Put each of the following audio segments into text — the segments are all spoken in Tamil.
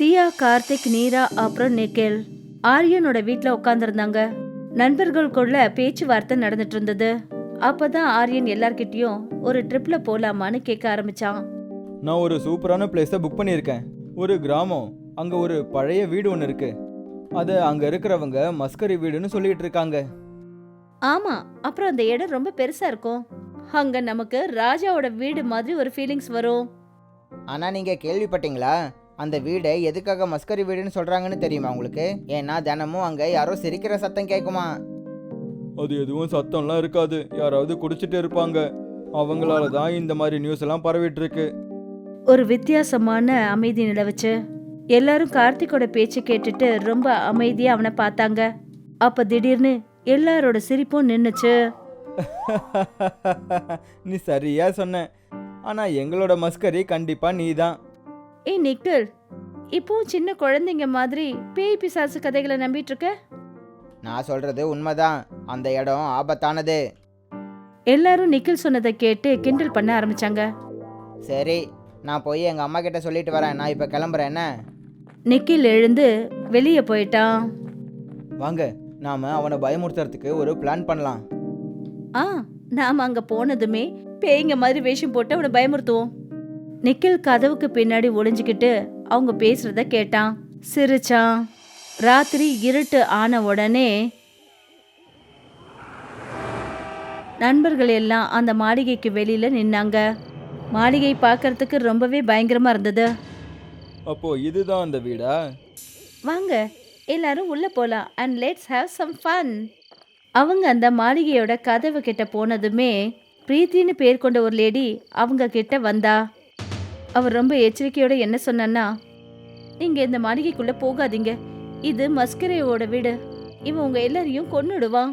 சியா கார்த்திக் நீரா அப்புறம் நிக்கில். ஆரியனோட வீட்ல உட்காந்துருந்தாங்க நண்பர்களுக்குள்ள பேச்சுவார்த்தை நடந்துட்டு இருந்தது அப்பதான் ஆரியன் எல்லார்கிட்டயும் ஒரு ட்ரிப்ல போலாமான்னு கேட்க ஆரம்பிச்சான். நான் ஒரு சூப்பரான பிளேஸை புக் பண்ணியிருக்கேன். ஒரு கிராமம் அங்கே ஒரு பழைய வீடு ஒன்று இருக்கு. அதை அங்கே இருக்கிறவங்க மஸ்கரி வீடுன்னு சொல்லிட்டு இருக்காங்க ஆமா அப்புறம் அந்த இடம் ரொம்ப பெருசா இருக்கும். அங்க நமக்கு ராஜாவோட வீடு மாதிரி ஒரு ஃபீலிங்ஸ் வரும். ஆனால் நீங்கள் கேள்விப்பட்டீங்களா? அந்த வீடை எதுக்காக மஸ்கரி வீடுன்னு சொல்கிறாங்கன்னு தெரியுமா உங்களுக்கு? ஏன்னா தினமும் அங்கே யாரோ சிரிக்கிற சத்தம் கேட்குமா? அது எதுவும் சத்தம்லாம் இருக்காது. யாராவது குடிச்சிட்டு இருப்பாங்க. அவங்களால தான் இந்த மாதிரி நியூஸ் எல்லாம் பரவிட்டு இருக்கு ஒரு வித்தியாசமான அமைதி நிலவுச்சு. எல்லாரும் கார்த்திக்கோட பேச்சு கேட்டுட்டு ரொம்ப அமைதியா அவனை பார்த்தாங்க. அப்ப திடீர்னு எல்லாரோட சிரிப்பும் நின்னுச்சு. நீ சரியா சொன்ன. ஆனா எங்களோட மஸ்கரி கண்டிப்பா நீ தான் ஏய் நிக்கில் இப்பவும் சின்ன குழந்தைங்க மாதிரி பேய் பிசாசு கதைகளை நம்பிட்டு இருக்க நான் சொல்கிறது உண்மைதான். அந்த இடம் ஆபத்தானது. எல்லாரும் நிக்கில் சொன்னதை கேட்டு கிண்டல் பண்ண ஆரம்பிச்சாங்க. சரி நான் போய் எங்கள் அம்மா கிட்ட சொல்லிட்டு வரேன். நான் இப்போ கிளம்புறேன் என்ன? நிக்கில் எழுந்து வெளியே போயிட்டான். வாங்க நாம அவனை பயமுறுத்துறதுக்கு ஒரு பிளான் பண்ணலாம். ஆ நாம அங்க போனதுமே பேய்ங்க மாதிரி வேஷம் போட்டு அவனை பயமுறுத்துவோம். நிக்கில் கதவுக்கு பின்னாடி ஒளிஞ்சுக்கிட்டு அவங்க பேசுறத கேட்டான். சிரிச்சான். ராத்திரி இருட்டு ஆன உடனே நண்பர்கள் எல்லாம் அந்த மாளிகைக்கு வெளியில நின்னாங்க. மாளிகை பார்க்கறதுக்கு ரொம்பவே பயங்கரமா இருந்தது. அப்போ இதுதான் அந்த வீடா? வாங்க எல்லாரும் உள்ள போலாம் and let's have some fun அவங்க அந்த மாளிகையோட கதவு கிட்ட போனதுமே பிரீத்தின்னு பேர் கொண்ட ஒரு லேடி அவங்க கிட்ட வந்தா. அவர் ரொம்ப எச்சரிக்கையோட என்ன சொன்னான்னா நீங்க இந்த மாளிகைக்குள்ள போகாதீங்க. இது மஸ்கரேவோட வீடு. இவன் உங்க எல்லாரையும் கொன்னுடுவான்.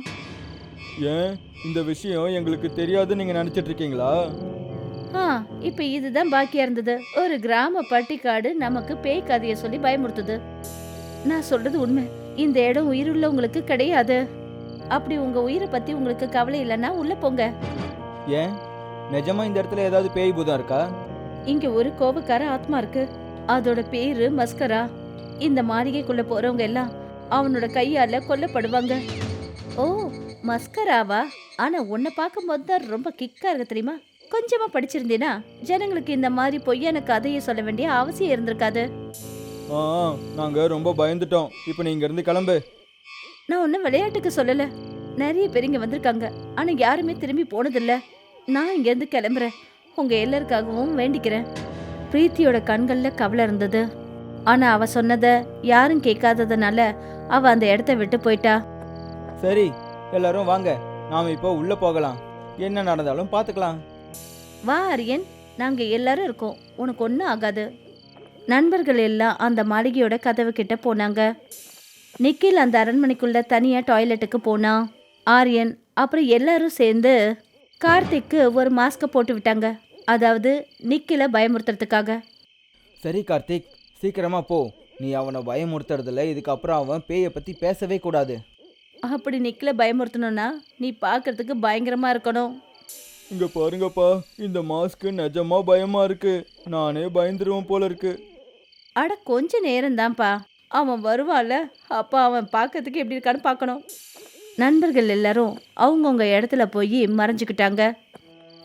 ஏன்? இந்த விஷயம் எங்களுக்கு தெரியாதுன்னு நீங்க நினைச்சிட்டு இருக்கீங்களா? ஆ இப்ப இதுதான் பாக்கியா இருந்தது. ஒரு கிராம பட்டிக்காடு நமக்கு பேய் கதைய சொல்லி பயமுறுத்துது. நான் சொல்றது உண்மை. இந்த இடம் உயிருள்ளவங்களுக்கு கிடையாது. அப்படி உங்க உயிரை பத்தி உங்களுக்கு கவலை இல்லைன்னா உள்ள போங்க. ஏன்? நிஜமா இந்த இடத்துல ஏதாவது பேய் பூதம் இருக்கா? இங்க ஒரு கோபக்கார ஆத்மா இருக்கு. அதோட பேரு மஸ்கரா. இந்த மாளிகைக்குள்ள போறவங்க எல்லாம் அவனோட கையால கொல்லப்படுவாங்க. ஓ மஸ்கராவா? ஆனா உன்னை பார்க்கும்போது தான் ரொம்ப கிக்கா இருக்கு தெரியுமா? கொஞ்சமா படிச்சிருந்தீனா ஜனங்களுக்கு இந்த மாதிரி பொய்யான கதையை சொல்ல வேண்டிய அவசியம் இருந்திருக்காது. ஆ நாங்க ரொம்ப பயந்துட்டோம். இப்போ நீ இங்க இருந்து கிளம்பு. நான் ஒன்றும் விளையாட்டுக்கு சொல்லல. நிறைய பேர் இங்க வந்திருக்காங்க. ஆனா யாருமே திரும்பி போனதில்ல. நான் இங்க இருந்து கிளம்புறேன். உங்க எல்லாருக்காகவும் வேண்டிக்கிறேன். பிரீத்தியோட கண்கள்ல கவலை இருந்தது. ஆனா அவ சொன்னத யாரும் கேட்காததுனால அவ அந்த இடத்த விட்டு போயிட்டா. சரி எல்லாரும் வாங்க. நாம இப்போ உள்ள போகலாம். என்ன நடந்தாலும் பார்த்துக்கலாம் வா அரியன். நாங்க எல்லாரும் இருக்கோம். உனக்கு ஒன்றும் ஆகாது. நண்பர்கள் எல்லாம் அந்த மாளிகையோட கதவு கிட்ட போனாங்க. நிக்கில் அந்த அரண்மனைக்குள்ள தனியா டாய்லெட்டுக்கு போனான் ஆரியன் அப்புறம் எல்லாரும் சேர்ந்து கார்த்திக்கு ஒரு மாஸ்கை போட்டு விட்டாங்க. அதாவது நிக்கில பயமுறுத்துறதுக்காக. சரி கார்த்திக் சீக்கிரமா போ. நீ அவனை பயமுறுத்துறதுல இதுக்கப்புறம் அவன் பேயை பத்தி பேசவே கூடாது. அப்படி நிக்கில பயமுறுத்தணும்னா நீ பார்க்கறதுக்கு பயங்கரமா இருக்கணும். இங்க பாருங்கப்பா இந்த மாஸ்க்கு நிஜமா பயமா இருக்கு. நானே பயந்துருவேன் போல இருக்கு. அட கொஞ்ச நேரம்தான்ப்பா. அவன் வருவான்ல அப்போ அவன் பார்க்கறதுக்கு எப்படி இருக்கான்னு பார்க்கணும். நண்பர்கள் எல்லாரும் அவங்கவுங்க இடத்துல போய் மறைஞ்சுக்கிட்டாங்க.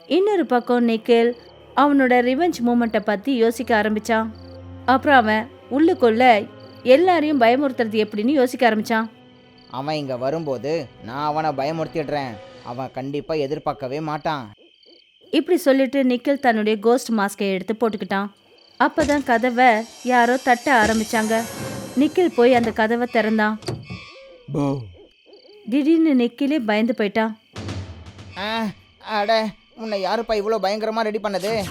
இன்னொரு பக்கம் நிக்கில் அவனோட ரிவெஞ்ச் மூமெண்ட்டை பற்றி யோசிக்க ஆரம்பிச்சான். அப்புறம் அவன் உள்ளுக்குள்ள எல்லாரையும் பயமுறுத்துறது எப்படின்னு யோசிக்க ஆரம்பிச்சான். அவன் இங்கே வரும்போது நான் அவனை பயமுறுத்திடுறேன். அவன் கண்டிப்பாக எதிர்பார்க்கவே மாட்டான். இப்படி சொல்லிட்டு நிக்கில் தன்னுடைய கோஸ்ட் மாஸ்கை எடுத்து போட்டுக்கிட்டான். அப்பதான் கதவை யாரோ தட்ட ஆரம்பிச்சாங்க. நிக்கில் போய் அந்த கதவை திறந்தான். போ. திடீர்னு நிக்கிலே பயந்து போயிட்டான். ஆ அட உன்னை யாருப்பா இவ்வளோ பயங்கரமாக ரெடி பண்ணது?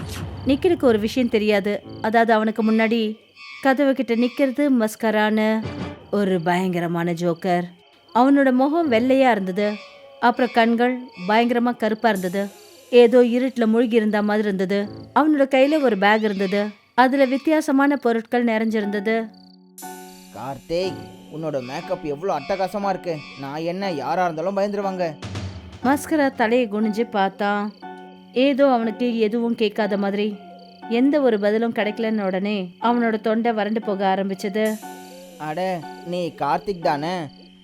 நிக்கிலுக்கு ஒரு விஷயம் தெரியாது. அதாவது அவனுக்கு முன்னாடி கதவு கிட்ட நிக்கிறது மஸ்கரான ஒரு பயங்கரமான ஜோக்கர். அவனோட முகம் வெள்ளையா இருந்தது. அப்புறம் கண்கள் பயங்கரமா கருப்பா இருந்தது. ஏதோ இருட்டுல மூழ்கி இருந்த மாதிரி இருந்தது. அவனோட கையில ஒரு பேக் இருந்தது. அதுல வித்தியாசமான பொருட்கள் நிறைஞ்சிருந்தது. கார்த்திக் உன்னோட மேக்கப் எவ்வளோ அட்டகாசமாக இருக்கு. நான் என்ன யாராக இருந்தாலும் பயந்துருவாங்க. மஸ்கரா தலையை குனிஞ்சு பார்த்தான் ஏதோ அவனுக்கு எதுவும் கேட்காத மாதிரி எந்த ஒரு பதிலும் கிடைக்கலன்னு உடனே அவனோட தொண்டை வறண்டு போக ஆரம்பிச்சது. அட நீ கார்த்திக் தானே?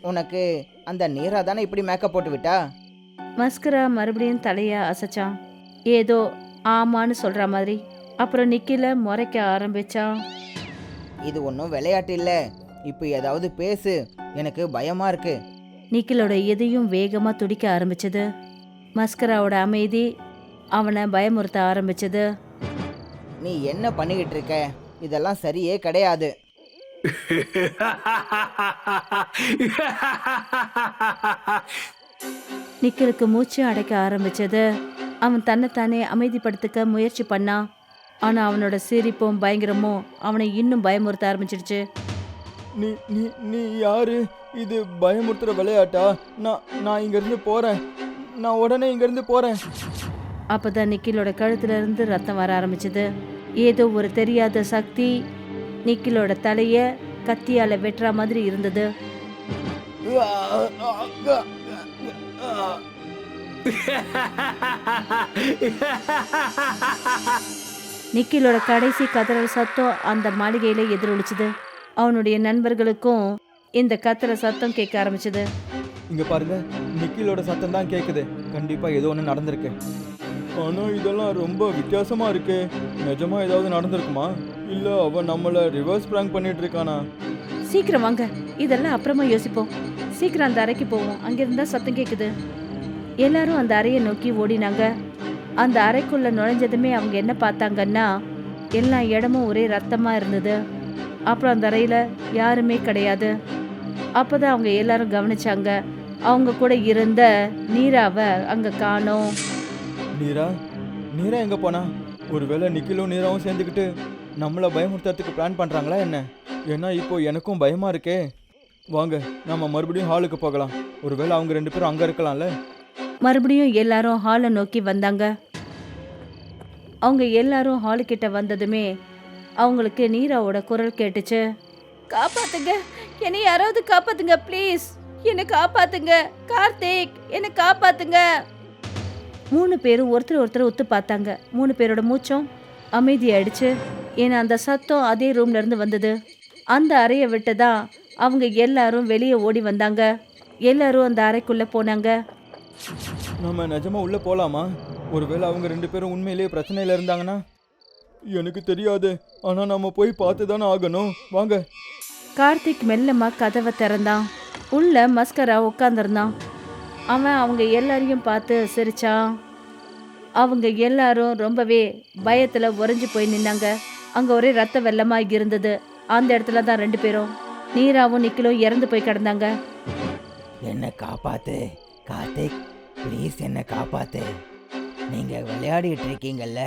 உனக்கு அந்த நீரா தானே இப்படி மேக்கப் போட்டு விட்டா? மஸ்கரா மறுபடியும் தலைய அசைச்சான். ஏதோ ஆமான்னு சொல்ற மாதிரி அப்புறம் நிக்கில முறைக்க ஆரம்பிச்சான். இது ஒன்றும் விளையாட்டு இல்லை. இப்போ ஏதாவது பேசு. எனக்கு பயமா இருக்கு. நிக்கிலோட எதையும் வேகமா துடிக்க ஆரம்பிச்சது. மஸ்கராவோட அமைதி அவனை பயமுறுத்த ஆரம்பிச்சது. நீ என்ன பண்ணிக்கிட்டு இருக்க இதெல்லாம் சரியே கிடையாது. நிக்கிலுக்கு மூச்சு அடைக்க ஆரம்பிச்சது. அவன் தன்னைத்தானே அமைதிப்படுத்திக்க முயற்சி பண்ணான் ஆனா அவனோட சிரிப்பும் பயங்கரமும் அவனை இன்னும் பயமுறுத்த ஆரம்பிச்சிடுச்சு. நீ நீ நீ யாரு? இது பயமுறுத்துற விளையாட்டா? நான் நான் இங்கேருந்து போகிறேன் நான் உடனே இங்கேருந்து அப்போ அப்பதான் நிக்கிலோட கழுத்துல இருந்து ரத்தம் வர ஆரம்பிச்சது. ஏதோ ஒரு தெரியாத சக்தி நிக்கிலோட தலைய கத்தியால வெட்டுற மாதிரி இருந்தது. நிக்கிலோட கடைசி கதறல் சத்தம் அந்த மாளிகையில எதிரொலிச்சுது. அவனுடைய நண்பர்களுக்கும் இந்த கத்துற சத்தம் கேட்க ஆரம்பிச்சது. இங்க பாருங்க நிக்கிலோட சத்தம் தான் கேக்குது. கண்டிப்பா ஏதோ ஒன்று நடந்திருக்கு. ஆனால் இதெல்லாம் ரொம்ப வித்தியாசமாக இருக்கு. நிஜமாக ஏதாவது நடந்திருக்குமா? இல்லை அவன் நம்மளை ரிவர்ஸ் பிராங்க் பண்ணிட்டு இருக்கானா? சீக்கிரம் வாங்க. இதெல்லாம் அப்புறமா யோசிப்போம். சீக்கிரம் அந்த அறைக்கு போவோம். அங்கிருந்தா சத்தம் கேட்குது எல்லாரும் அந்த அறையை நோக்கி ஓடினாங்க. அந்த அறைக்குள்ள நுழைஞ்சதுமே அவங்க என்ன பார்த்தாங்கன்னா எல்லா இடமும் ஒரே ரத்தமா இருந்தது. அப்புறம் அந்த அறையில யாருமே கிடையாது. அப்பதான் அவங்க எல்லாரும் கவனிச்சாங்க. அவங்க கூட இருந்த நீராவை அங்க காணோம். நீரா? நீரா எங்கே போனா? ஒருவேளை நிக்கிலும் நீராவும் சேர்ந்துக்கிட்டு நம்மளை பயமுறுத்துறதுக்கு பிளான் பண்ணுறாங்களா என்ன? ஏன்னா இப்போ எனக்கும் பயமாக இருக்கே. வாங்க நம்ம மறுபடியும் ஹாலுக்கு போகலாம். ஒருவேளை அவங்க ரெண்டு பேரும் அங்கே இருக்கலாம்ல? மறுபடியும் எல்லாரும் ஹாலை நோக்கி வந்தாங்க. அவங்க எல்லாரும் ஹாலுக்கிட்ட வந்ததுமே அவங்களுக்கு நீராவோட குரல் கேட்டுச்சு. காப்பாத்துங்க. என்னை யாராவது காப்பாத்துங்க ப்ளீஸ் என்னை காப்பாத்துங்க. கார்த்திக் என்னை காப்பாத்துங்க. மூணு பேரும் ஒருத்தர் ஒருத்தர் ஒத்து பார்த்தாங்க. மூணு பேரோட மூச்சும் அமைதியாயிடுச்சு. ஏன்னா அந்த சத்தம் அதே ரூம்ல இருந்து வந்தது. அந்த அறையை விட்டு தான் அவங்க எல்லாரும் வெளியே ஓடி வந்தாங்க. எல்லாரும் அந்த அறைக்குள்ள போனாங்க. நம்ம நிஜமா உள்ள போலாமா? ஒருவேளை அவங்க ரெண்டு பேரும் உண்மையிலேயே பிரச்சனையில இருந்தாங்கன்னா? எனக்கு தெரியாது. ஆனா நம்ம போய் பார்த்து தானே ஆகணும். வாங்க. கார்த்திக் மெல்லமா கதவை திறந்தான். உள்ள மஸ்கரா உட்காந்துருந்தான் அவன் அவங்க எல்லாரையும் பார்த்து சிரிச்சான் அவங்க எல்லாரும் ரொம்பவே பயத்துல உறைஞ்சு போய் நின்னாங்க. அங்க ஒரே ரத்த வெள்ளமா இருந்தது. அந்த இடத்துல தான் ரெண்டு பேரும் நீராவும் நிக்கிலும் இறந்து போய் கிடந்தாங்க. என்னை காப்பாத்து கார்த்திக் ப்ளீஸ் என்னை காப்பாத்து. நீங்க விளையாடிட்டு இருக்கீங்கல்ல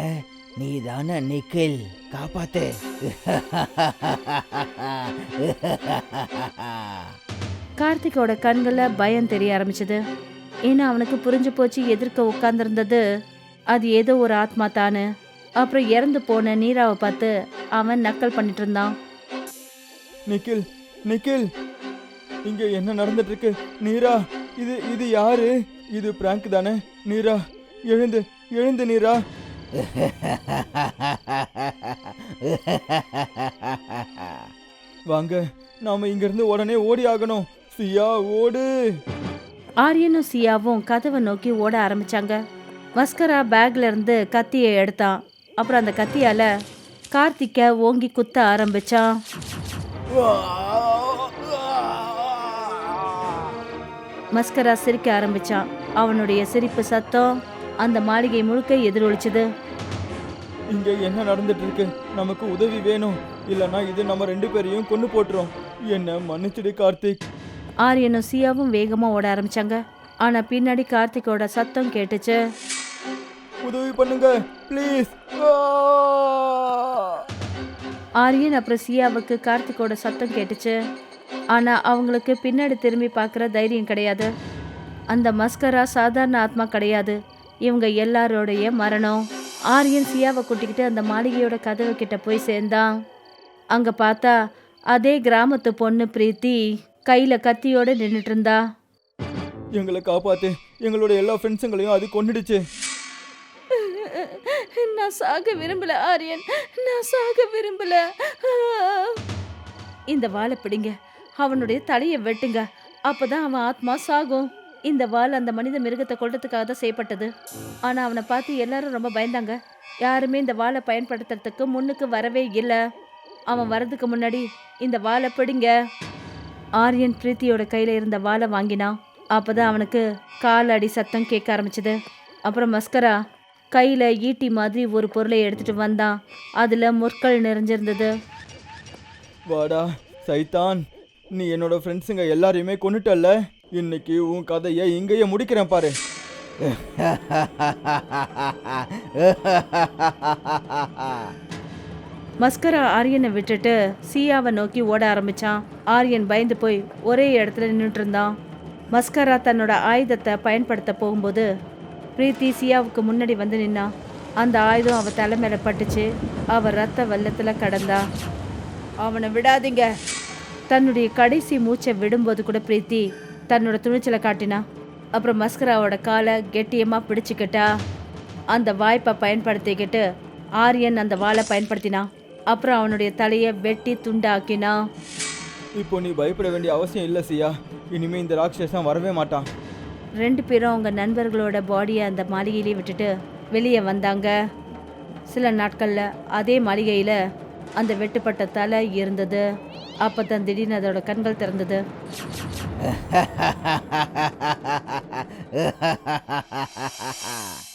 நீ தானே நிக்கில் காப்பாத்து. கார்த்திகோட கண்கள்ல பயம் தெரிய ஆரம்பிச்சது. ஏன்னா அவனுக்கு புரிஞ்சு போச்சு எதிர்க்க உட்கார்ந்திருந்தது. அது ஏதோ ஒரு ஆத்மா தானு. அப்புறம் இறந்து போன நீராவை பார்த்து அவன் நக்கல் பண்ணிட்டு இருந்தான். நிக்கில் நிக்கில். இங்க என்ன நடந்துட்டு இருக்கு நீரா இது இது யாரு? இது பிராங்க் தானே? நீரா எழுந்து எழுந்து நீரா. வாங்க நாம இங்க இருந்து உடனே ஓடி ஆகணும். சியா ஓடு. ஆரியனும் சியாவும் கதவை நோக்கி ஓட ஆரம்பிச்சாங்க. மஸ்கரா பேக்ல இருந்து கத்தியை எடுத்தான். அப்புறம் அந்த கத்தியால கார்த்திக்க ஓங்கி குத்த ஆரம்பிச்சான். மஸ்கரா சிரிக்க ஆரம்பிச்சான். அவனுடைய சிரிப்பு சத்தம் அந்த மாளிகை முழுக்க எதிரொலிச்சது. இங்க என்ன நடந்துட்டு இருக்கு நமக்கு உதவி வேணும். இல்லனா இது நம்ம ரெண்டு பேரையும் கொண்டு போட்டுரும். என்ன மன்னிச்சிடு கார்த்திக். ஆரியனும் சியாவும் வேகமா ஓட ஆரம்பிச்சாங்க. ஆனா பின்னாடி கார்த்திக்கோட சத்தம் கேட்டுச்சு. உதவி பண்ணுங்க ப்ளீஸ். ஆரியன் அப்புறம் சியாவுக்கு கார்த்திக்கோட சத்தம் கேட்டுச்சு. ஆனா அவங்களுக்கு பின்னாடி திரும்பி பார்க்குற தைரியம் கிடையாது. அந்த மஸ்கரா சாதாரண ஆத்மா கிடையாது. இவங்க எல்லாரோடைய மரணம். ஆரியன் சியாவை கூட்டிக்கிட்டு அந்த மாளிகையோட கதவு கிட்ட போய் சேர்ந்தான். அங்க பார்த்தா அதே கிராமத்து பொண்ணு பிரீத்தி. கையில கத்தியோட நின்றுட்டு இருந்தா எங்களை காப்பாத்து. எங்களோட எல்லா ஃப்ரெண்ட்ஸுங்களையும் அது கொன்னுடுச்சு. நான் சாக விரும்பல ஆரியன். நான் சாக விரும்பல. இந்த வாளை பிடிங்க. அவனுடைய தலையை வெட்டுங்க. அப்பதான் அவன் ஆத்மா சாகும். இந்த வாள் அந்த மனித மிருகத்தை கொல்றதுக்காக தான் செய்யப்பட்டது. ஆனா அவனை பார்த்து எல்லாரும் ரொம்ப பயந்தாங்க. யாருமே இந்த வாளை பயன்படுத்துறதுக்கு முன்னுக்கு வரவே இல்லை. அவன் வர்றதுக்கு முன்னாடி இந்த வாளை பிடிங்க. ஆரியன் பிரீத்தியோட கையில இருந்த வாளை வாங்கினான் அப்பதான் அவனுக்கு கால் அடி சத்தம் கேட்க ஆரம்பிச்சது. அப்புறம் மஸ்கரா கையில ஈட்டி மாதிரி ஒரு பொருளை எடுத்துட்டு வந்தான் அதுல முற்கள் நிறைஞ்சிருந்தது. வாடா சைத்தான் நீ என்னோட ஃப்ரெண்ட்ஸுங்க எல்லாரையுமே கொண்டுட்டல்ல இன்னைக்கு உன் கதையை இங்கேயே முடிக்கிறேன் பாரு. மஸ்கரா ஆரியனை விட்டுட்டு சியாவை நோக்கி ஓட ஆரம்பிச்சான். ஆரியன் பயந்து போய் ஒரே இடத்துல நின்றுட்டு இருந்தான் மஸ்கரா தன்னோட ஆயுதத்தை பயன்படுத்த போகும்போது பிரீத்தி சியாவுக்கு முன்னாடி வந்து நின்னா. அந்த ஆயுதம் அவள் தலை பட்டுச்சு. அவள் ரத்த வெள்ளத்தில் கடந்தா. அவனை விடாதீங்க. தன்னுடைய கடைசி மூச்சை விடும்போது கூட பிரீத்தி தன்னோட துணிச்சலை காட்டினா. அப்புறம் மஸ்கராவோட காலை கெட்டியமாக பிடிச்சிக்கிட்டா. அந்த வாய்ப்பை பயன்படுத்திக்கிட்டு ஆரியன் அந்த வாளை பயன்படுத்தினான் அப்புறம் அவனுடைய தலையை வெட்டி துண்டாக்கினான் இப்போ நீ பயப்பட வேண்டிய அவசியம் இல்லை சியா. இனிமே இந்த ராட்சசன் வரவே மாட்டான். ரெண்டு பேரும் அவங்க நண்பர்களோட பாடியை அந்த மாளிகையிலே விட்டுட்டு வெளியே வந்தாங்க. சில நாட்களில் அதே மாளிகையில் அந்த வெட்டுப்பட்ட தலை இருந்தது. அப்போ தான் திடீர்னு அதோட கண்கள் திறந்தது.